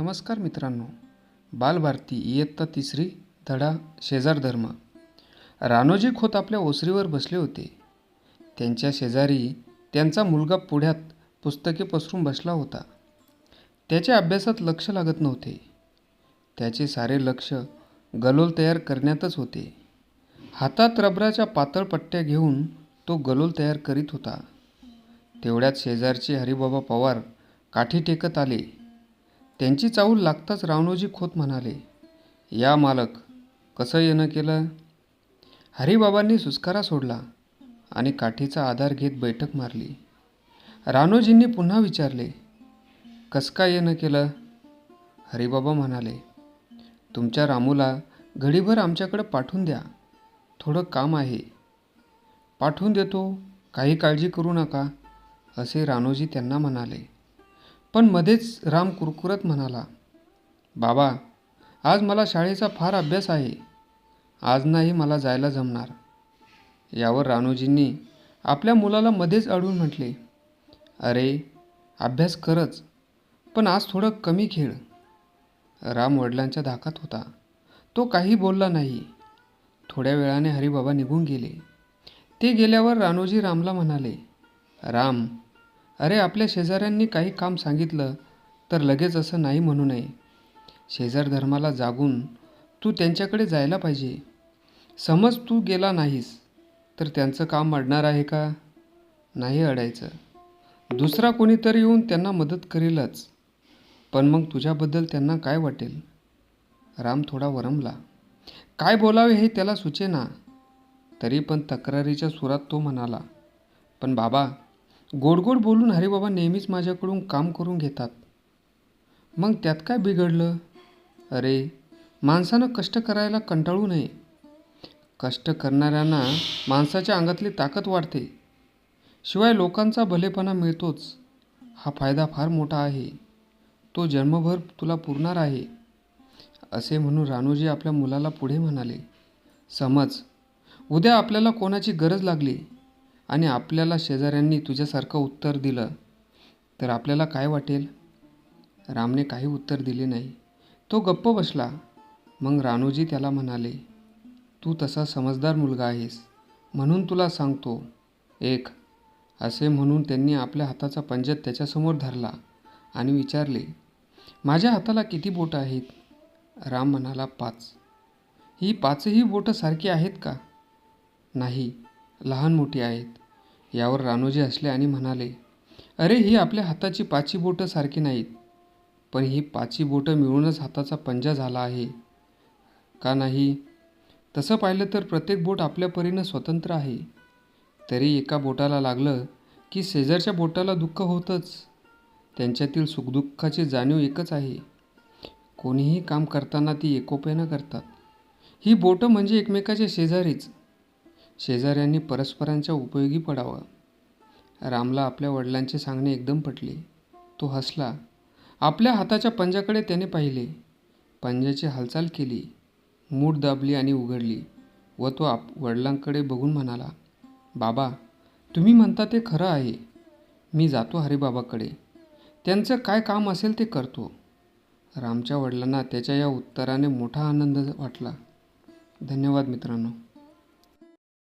नमस्कार मित्रांनो. बालभारती इयत्ता तिसरी धडा शेजार धर्म. रानोजी खोत आपल्या ओसरीवर बसले होते. त्यांच्या शेजारी त्यांचा मुलगा पुढ्यात पुस्तके पसरून बसला होता. त्याच्या अभ्यासात लक्ष लागत नव्हते. त्याचे सारे लक्ष गलोल तयार करण्यातच होते. हातात रबराच्या पातळ पट्ट्या घेऊन तो गलोल तयार करीत होता. तेवढ्यात शेजारचे हरिबाबा पवार काठी टेकत आले. त्यांची चाहूल लागताच रावणोजी खोत म्हणाले या मालक कसं येणं केलं? हरिबाबांनी सुस्कारा सोडला आणि काठीचा आधार घेत बैठक मारली. रानोजींनी पुन्हा विचारले कस काय येणं केलं? हरिबाबा म्हणाले तुमच्या रामूला घडीभर आमच्याकडे पाठवून द्या. थोडं काम आहे. पाठवून देतो काही काळजी करू नका असे रानोजी त्यांना म्हणाले. पण मध्येच राम कुरकुरत म्हणाला बाबा आज मला शाळेचा फार अभ्यास आहे. आज नाही मला जायला जमणार. यावर रानोजींनी आपल्या मुलाला मध्येच अडवून म्हटले अरे अभ्यास करच पण आज थोडं कमी खेळ. राम वडिलांच्या धाकात होता. तो काही बोलला नाही. थोड्या वेळाने हरिबाबा निघून गेले. ते गेल्यावर रानोजी रामला म्हणाले राम अरे आपल्या शेजाऱ्यांनी काही काम सांगितलं तर लगेच असं नाही म्हणू नये. शेजार धर्माला जागून तू त्यांच्याकडे जायला पाहिजे. समज तू गेला नाहीस तर त्यांचं काम अडणार आहे का? नाही अडायचं. दुसरा कोणीतरी येऊन त्यांना मदत करेलच पण मग तुझ्याबद्दल त्यांना काय वाटेल? राम थोडा वरमला. काय बोलावे हे त्याला सुचेना. तरी पण तक्रारीच्या सुरात तो म्हणाला पण बाबा गोड गोड बोलून हरिबाबा नेहमीच माझ्याकडून काम करून घेतात. मग त्यात काय बिघडलं? अरे माणसानं कष्ट करायला कंटाळू नये. कष्ट करणाऱ्यांना माणसाच्या अंगातली ताकद वाढते. शिवाय लोकांचा भलेपणा मिळतोच. हा फायदा फार मोठा आहे. तो जन्मभर तुला पुरणार आहे. असे म्हणून रानोजी आपल्या मुलाला पुढे म्हणाले समज उद्या आपल्याला कोणाची गरज लागली? आणि आपल्याला शेजाऱ्यांनी तुझ्यासारखं उत्तर दिलं तर आपल्याला काय वाटेल? रामने काही उत्तर दिले नाही. तो गप्प बसला. मग रानोजी त्याला म्हणाले तू तसा समजदार मुलगा आहेस. म्हणून तुला सांगतो एक असे म्हणून त्यांनी आपल्या हाताचा पंजत त्याच्यासमोर धरला आणि विचारले माझ्या हाताला किती बोटं आहेत? राम म्हणाला पाच. ही पाचही बोटं सारखी आहेत का? नाही. लहान मोठी आहेत. यावर रानोजी हसले आणि म्हणाले अरे ही आपल्या हाताची पाची बोटं सारखी नाहीत. पण ही पाची बोटं मिळूनच हाताचा पंजा झाला आहे. का नाही? तसं पाहिलं तर प्रत्येक बोट आपल्या परीनं स्वतंत्र आहे. तरी एका बोटाला लागलं की शेजारच्या बोटाला दुःख होतंच. त्यांच्यातील सुखदुःखाची जाणीव एकच आहे. कोणीही काम करताना ती एकोप्यानं करतात. ही बोटं म्हणजे एकमेकाच्या शेजारीच. शेजाऱ्यांनी परस्परांच्या उपयोगी पडावं. रामला आपल्या वडिलांचे सांगणे एकदम पटले. तो हसला. आपल्या हाताच्या पंजाकडे त्याने पाहिले. पंजाची हालचाल केली. मूठ दाबली आणि उघडली व तो आप वडिलांकडे बघून म्हणाला बाबा तुम्ही म्हणता ते खरं आहे. मी जातो हरिबाबाकडे. त्यांचं काय काम असेल ते करतो. रामच्या वडिलांना त्याच्या या उत्तराने मोठा आनंद वाटला. धन्यवाद मित्रांनो.